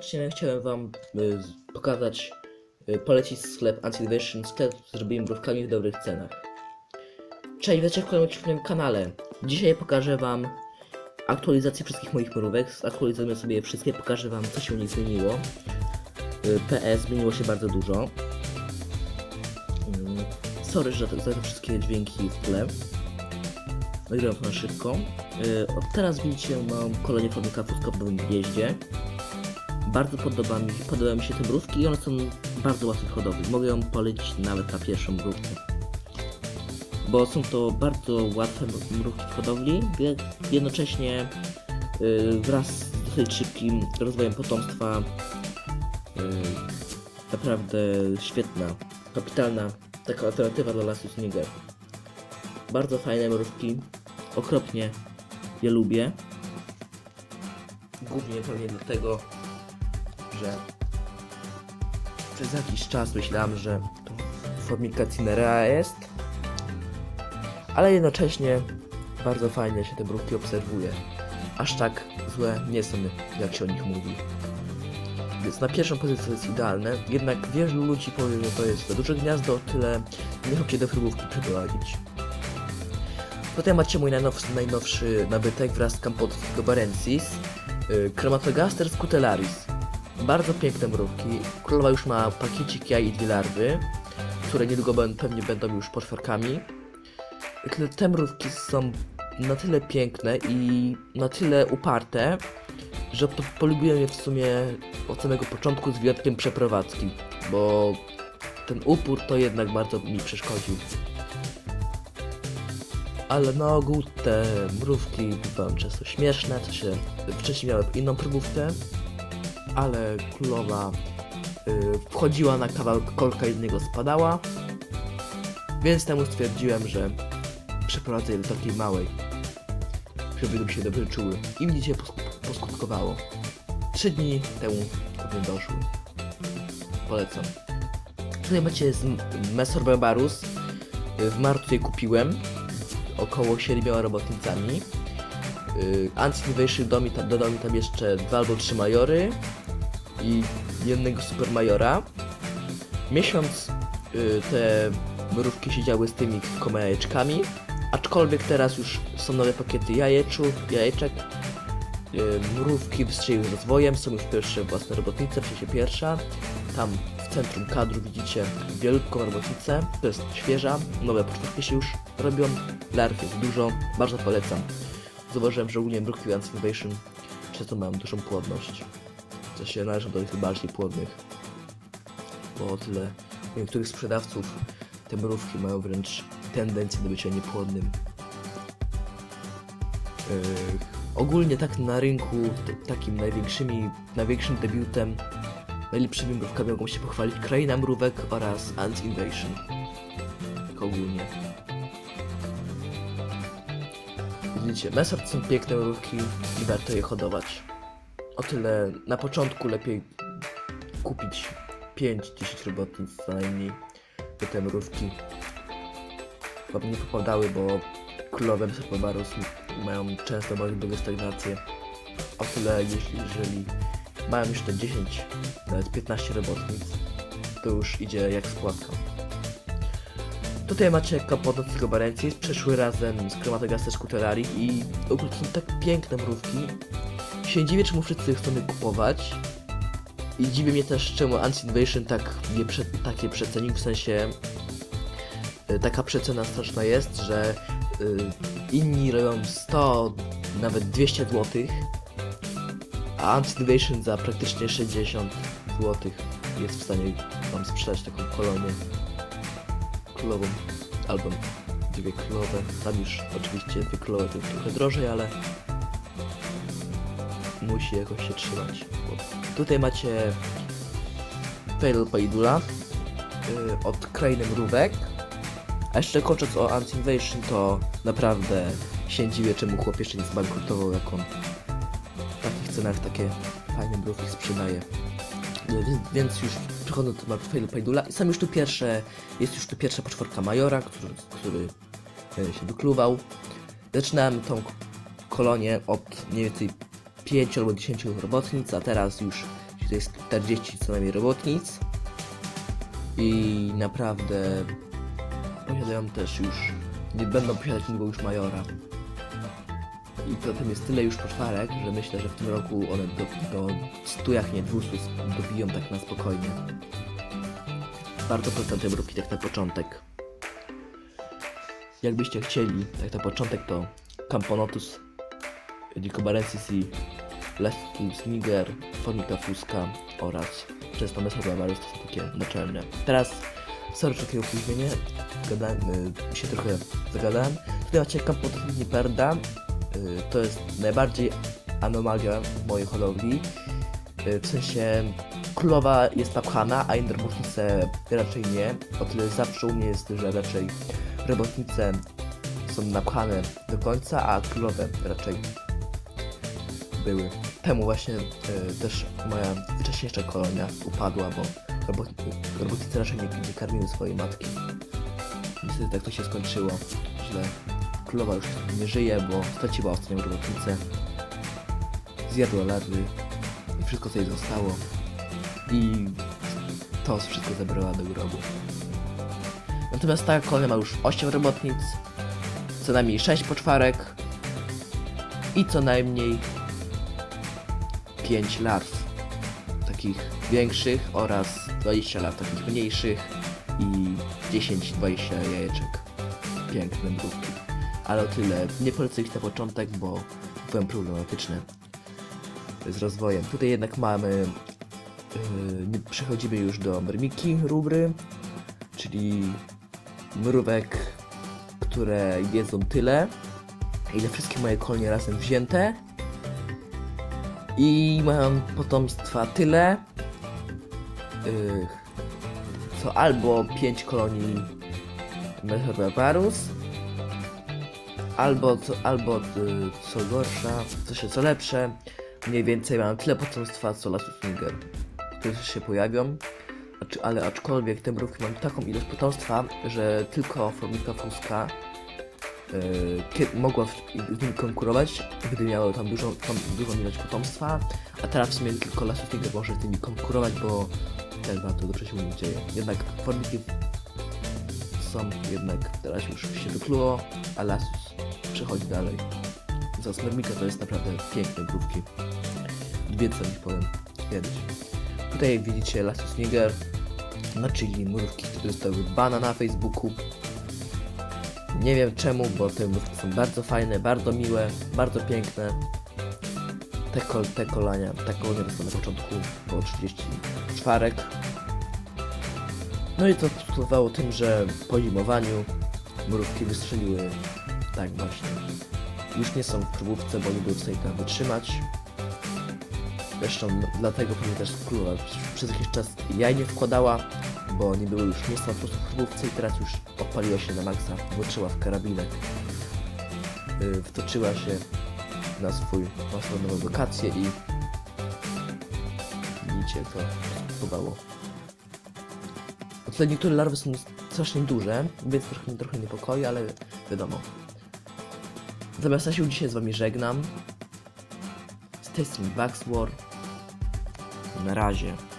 Serdecznie chciałem wam y, pokazać, y, polecić sklep Anti-Invasion, sklep z zrobieniem mrówkami w dobrych cenach. Cześć, wiecie w moim moim kanale. Dzisiaj pokażę wam aktualizację wszystkich moich mrówek. Zaktualizujemy sobie wszystkie, pokażę wam co się u nich zmieniło. Y, PS zmieniło się bardzo dużo. Mm, Sorry, że za te wszystkie dźwięki w tle. Nagrywam to na szybko. Y, Od teraz widzicie mam formika futka w nowym gnieździe. Bardzo podoba mi, podobają mi się te mrówki i one są bardzo łatwe w hodowli. Mogę ją polecić nawet na pierwszą mrówkę. Bo są to bardzo łatwe mró- mrówki w hodowli, je- jednocześnie y, wraz z dosyć szybkim rozwojem potomstwa y, naprawdę świetna, kapitalna taka alternatywa dla lasu Sniger. Bardzo fajne mrówki, okropnie je lubię. Głównie pewnie dlatego, że przez jakiś czas myślałem, że to formika Cinerea jest, ale jednocześnie bardzo fajnie się te mrówki obserwuje. Aż tak złe nie są, jak się o nich mówi. Więc na pierwszą pozycję jest idealne, jednak wielu ludzi powie, że to jest za duże gniazdo, tyle nie chcą cię do frybówki przeprowadzić. Tutaj macie mój najnowszy, najnowszy nabytek wraz z Campot Gobarensis, yy, Chromatogaster scutellaris. Bardzo piękne mrówki. Królowa już ma pakiecik jaj i dwie larwy, które niedługo pewnie będą już poczwarkami. Tyle- Te mrówki są na tyle piękne i na tyle uparte, że to polubiłem je w sumie od samego początku z wyjątkiem przeprowadzki, bo ten upór to jednak bardzo mi przeszkodził. Ale na ogół te mrówki bywają często śmieszne, co się wcześniej miałem inną próbówkę, ale królowa y, wchodziła na kawałek kolka i z niego spadała, więc temu stwierdziłem, że przeprowadzę je do takiej małej, żeby się dobrze czuły. I widzicie, posk- poskutkowało. Trzy dni temu pewnie doszły. Polecam. Tutaj macie z Mesor Barbarus. Y, W marcu je kupiłem. Około siedmioma robotnicami. Yy, Anti-Invasion dodał mi, tam, dodał mi tam jeszcze dwa albo trzy majory i jednego super majora. Miesiąc y, te mrówki siedziały z tymi kilkoma jajeczkami, aczkolwiek teraz już są nowe pakiety jajeczu, jajeczek. Y, mrówki wstrzeliły rozwojem, są już pierwsze własne robotnice, w sensie pierwsza. Tam w centrum kadru widzicie wielką robotnicę, to jest świeża, nowe pocztówki się już robią, larw jest dużo, bardzo polecam. Zauważyłem, że ogólnie mrówki Ants Invasion często mają dużą płodność. Co się należy do tych bardziej płodnych. Bo o tyle niektórych sprzedawców te mrówki mają wręcz tendencję do bycia niepłodnym. Yy, ogólnie tak na rynku takim największymi, największym debiutem, najlepszymi mrówkami mogą się pochwalić Kraina Mrówek oraz Ant Invasion. Tak ogólnie. Widzicie, Mesor to są piękne mrówki i warto je hodować. O tyle na początku lepiej kupić 5-10 robotnic co najmniej, by te mrówki wam nie popadały, bo królowe Mesor mają często bardzo duże stagnacje. O tyle jeśli, jeżeli mają już te 10, nawet 15 robotnic, to już idzie jak składka. Tutaj macie kapotę z Gobarencji, przeszły razem z Chromatogaster Scutelari i ogólnie są tak piękne mrówki. Się dziwię, czemu wszyscy chcą je kupować. I dziwi mnie też, czemu Anti-Invasion tak je prze, takie przecenił, w sensie y, taka przecena straszna jest, że y, inni robią 100, nawet 200 zł, a Anti-Invasion za praktycznie 60 zł jest w stanie wam sprzedać taką kolonię królową, albo dwie królowe. Tam już oczywiście dwie królowe to trochę drożej, ale musi jakoś się trzymać. Tutaj macie Fatal Paidula yy, od Krainy Mrówek. A jeszcze kończąc o Anti-Invasion, to naprawdę się dziwię, czemu chłop jeszcze nie zbankrutował, jak on w takich cenach takie fajne mrówki sprzedaje. No, Więc, już przechodząc do Fatal Paidula, i sam już tu pierwsze, jest już tu pierwsza poczworka Majora, który, który e, się wykluwał. Zaczynałem tą kolonię od mniej więcej 5 albo 10 robotnic, a teraz już tutaj jest 40 co najmniej robotnic. I naprawdę posiadają też już, nie będą posiadać niedługo już majora. I poza tym jest tyle już poczwarek, że myślę, że w tym roku one do, do 100 jak nie 200 dobiją tak na spokojnie. Bardzo polecam te mrówki tak na początek. Jakbyście chcieli, tak na początek to Camponotus, Dicobarensis i Lestus niger, Formica fusca oraz Przestane Barbarus to są takie naczelne. Teraz, sorry, takie opóźnienie, gadałem, y, się trochę zagadałem. Tutaj macie Camponotus niperda, y, to jest najbardziej anomalia w mojej hodowli. Y, w sensie królowa jest napchana, a inne robotnice raczej nie. O tyle zawsze u mnie jest, że raczej robotnice są napchane do końca, a królowe raczej były. Temu właśnie y, też moja wcześniejsza kolonia upadła, bo robot, robotnice raczej nie, nie karmiły swojej matki. Niestety tak to się skończyło, że królowa już nie żyje, bo straciła ostatnią robotnicę. Zjadła larwy i wszystko co jej zostało. I to wszystko zabrała do grobu. Natomiast ta kolonia ma już 8 robotnic, co najmniej 6 poczwarek i co najmniej 5 larw takich większych oraz 20 larw takich mniejszych i 10-20 jajeczek. Piękne mrówki. Ale o tyle nie polecę ich na początek, bo byłem problematyczne z rozwojem. Tutaj jednak mamy yy, przechodzimy już do mrmiki rubry, czyli mrówek, które jedzą tyle, ile wszystkie moje kolonie razem wzięte. I mają potomstwa tyle, yy, co albo 5 kolonii Mesobarbarus, albo co, albo y, co gorsza, co się co lepsze, mniej więcej mam tyle potomstwa co Lasus Niger, które się pojawią. Ale aczkolwiek te mrówki mam taką ilość potomstwa, że tylko Formica Fusca yy, kie- mogła z nimi konkurować, gdy miały tam dużą, tam dużą ilość potomstwa, a teraz w sumie tylko Lasus Niger może z nimi konkurować, bo też bardzo dobrze się nich dzieje. Jednak Formiki są jednak teraz już się wykluło, a Lasus przechodzi dalej. Za Smermika to jest naprawdę piękne mrówki. Więcej niż powiem kiedyś. Tutaj widzicie Lasus Niger, no czyli mrówki, które zostały bana na Facebooku. Nie wiem czemu, bo te mrówki są bardzo fajne, bardzo miłe, bardzo piękne. Te, kol, te kolania, ta kolonia dostała na początku około 30 czwarek. No i to skutkowało tym, że po zimowaniu mrówki wystrzeliły tak właśnie. Już nie są w próbówce, bo nie były w stanie tam wytrzymać. Zresztą dlatego pewnie też królowa przez jakiś czas jaj nie wkładała, bo nie były już są po próbówce i teraz już odpaliła się na maksa, włoczyła w karabinek. Yy, wtoczyła się na swój, swoją nową lokację i widzicie to skutkowało. O tyle niektóre larwy są strasznie duże, więc trochę, mnie trochę niepokoi, ale wiadomo. Zamiast ja się dzisiaj z wami żegnam. Z tej strony. Na razie.